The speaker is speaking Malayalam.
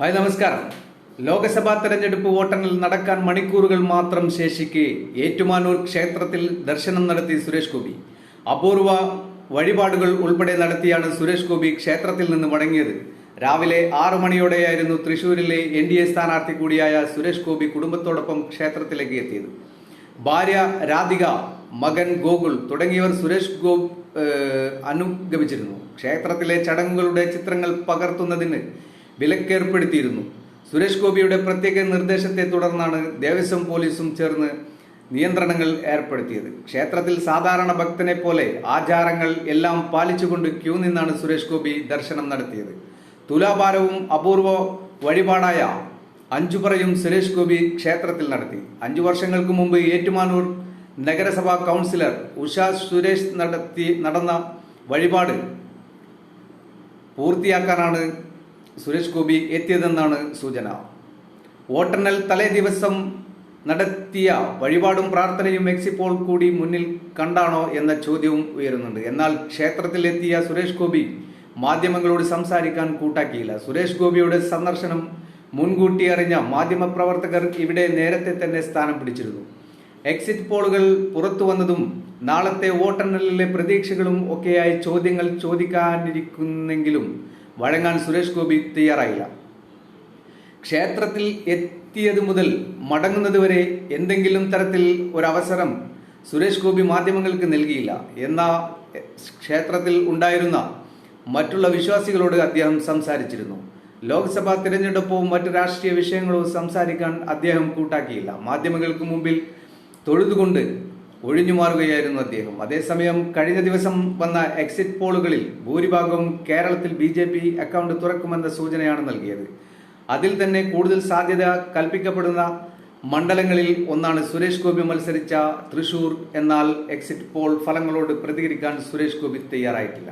ഹായ് നമസ്കാരം. ലോക്സഭാ തെരഞ്ഞെടുപ്പ് വോട്ടെണ്ണൽ നടക്കാൻ മണിക്കൂറുകൾ മാത്രം ശേഷിക്കെ ഏറ്റുമാനൂർ ക്ഷേത്രത്തിൽ ദർശനം നടത്തി സുരേഷ് ഗോപി. അപൂർവ വഴിപാടുകൾ ഉൾപ്പെടെ നടത്തിയാണ് സുരേഷ് ഗോപി ക്ഷേത്രത്തിൽ നിന്ന് മടങ്ങിയത്. രാവിലെ ആറു മണിയോടെയായിരുന്നു തൃശൂരിലെ എൻ ഡി എ സ്ഥാനാർത്ഥി കൂടിയായ സുരേഷ് ഗോപി കുടുംബത്തോടൊപ്പം ക്ഷേത്രത്തിലേക്ക് എത്തിയത്. ഭാര്യ രാധിക മകൻ ഗോകുൽ തുടങ്ങിയവർ സുരേഷ് ഗോപ് അനുഗമിച്ചിരുന്നു. ക്ഷേത്രത്തിലെ ചടങ്ങുകളുടെ ചിത്രങ്ങൾ പകർത്തുന്നതിന് വിലക്കേർപ്പെടുത്തിയിരുന്നു. സുരേഷ് ഗോപിയുടെ പ്രത്യേക നിർദ്ദേശത്തെ തുടർന്നാണ് ദേവസ്വം പോലീസും ചേർന്ന് നിയന്ത്രണങ്ങൾ ഏർപ്പെടുത്തിയത്. ക്ഷേത്രത്തിൽ സാധാരണ ഭക്തനെ പോലെ ആചാരങ്ങൾ എല്ലാം പാലിച്ചുകൊണ്ട് ക്യൂ നിന്നാണ് സുരേഷ് ഗോപി ദർശനം നടത്തിയത്. തുലാഭാരവും അപൂർവ വഴിപാടായ അഞ്ചുപറയും സുരേഷ് ഗോപി ക്ഷേത്രത്തിൽ നടത്തി. അഞ്ചു വർഷങ്ങൾക്ക് മുമ്പ് ഏറ്റുമാനൂർ നഗരസഭാ കൗൺസിലർ ഉഷ സുരേഷ് നടത്തി നടന്ന വഴിപാട് പൂർത്തിയാക്കാനാണ് സുരേഷ് ഗോപി എത്തിയതെന്നാണ് സൂചന. വോട്ടെണ്ണൽ തലേ ദിവസം നടത്തിയ വഴിപാടും പ്രാർത്ഥനയും എക്സിപ്പോൾ കൂടി മുന്നിൽ കണ്ടാണോ എന്ന ചോദ്യവും ഉയരുന്നുണ്ട്. എന്നാൽ ക്ഷേത്രത്തിലെത്തിയ സുരേഷ് ഗോപി മാധ്യമങ്ങളോട് സംസാരിക്കാൻ കൂട്ടാക്കിയില്ല. സുരേഷ് ഗോപിയുടെ സന്ദർശനം മുൻകൂട്ടി അറിഞ്ഞ മാധ്യമപ്രവർത്തകർ ഇവിടെ നേരത്തെ തന്നെ സ്ഥാനം പിടിച്ചിരുന്നു. എക്സിറ്റ് പോളുകൾ പുറത്തു വന്നതും നാളത്തെ വോട്ടെണ്ണലിലെ പ്രതീക്ഷകളും ഒക്കെയായി ചോദ്യങ്ങൾ ചോദിക്കാനിരിക്കുന്നെങ്കിലും വഴങ്ങാൻ സുരേഷ് ഗോപി തയ്യാറായില്ല. ക്ഷേത്രത്തിൽ എത്തിയത് മുതൽ മടങ്ങുന്നത് വരെ എന്തെങ്കിലും തരത്തിൽ ഒരവസരം സുരേഷ് ഗോപി മാധ്യമങ്ങൾക്ക് നൽകിയില്ല. എന്ന ക്ഷേത്രത്തിൽ ഉണ്ടായിരുന്ന മറ്റുള്ള വിശ്വാസികളോട് അദ്ദേഹം സംസാരിച്ചിരുന്നു. ലോക്സഭാ തിരഞ്ഞെടുപ്പും മറ്റ് രാഷ്ട്രീയ വിഷയങ്ങളോ സംസാരിക്കാൻ അദ്ദേഹം കൂട്ടാക്കിയില്ല. മാധ്യമങ്ങൾക്ക് മുമ്പിൽ തൊഴുതുകൊണ്ട് ഒഴിഞ്ഞു മാറുകയായിരുന്നു അദ്ദേഹം. അതേസമയം കഴിഞ്ഞ ദിവസം വന്ന എക്സിറ്റ് പോളുകളിൽ ഭൂരിഭാഗവും കേരളത്തിൽ ബി ജെ പി അക്കൗണ്ട് തുറക്കുമെന്ന സൂചനയാണ് നൽകിയത്. അതിൽ തന്നെ കൂടുതൽ സാധ്യത കൽപ്പിക്കപ്പെടുന്ന മണ്ഡലങ്ങളിൽ ഒന്നാണ് സുരേഷ് ഗോപി മത്സരിച്ച തൃശൂർ. എന്നാൽ എക്സിറ്റ് പോൾ ഫലങ്ങളോട് പ്രതികരിക്കാൻ സുരേഷ് ഗോപി തയ്യാറായിട്ടില്ല.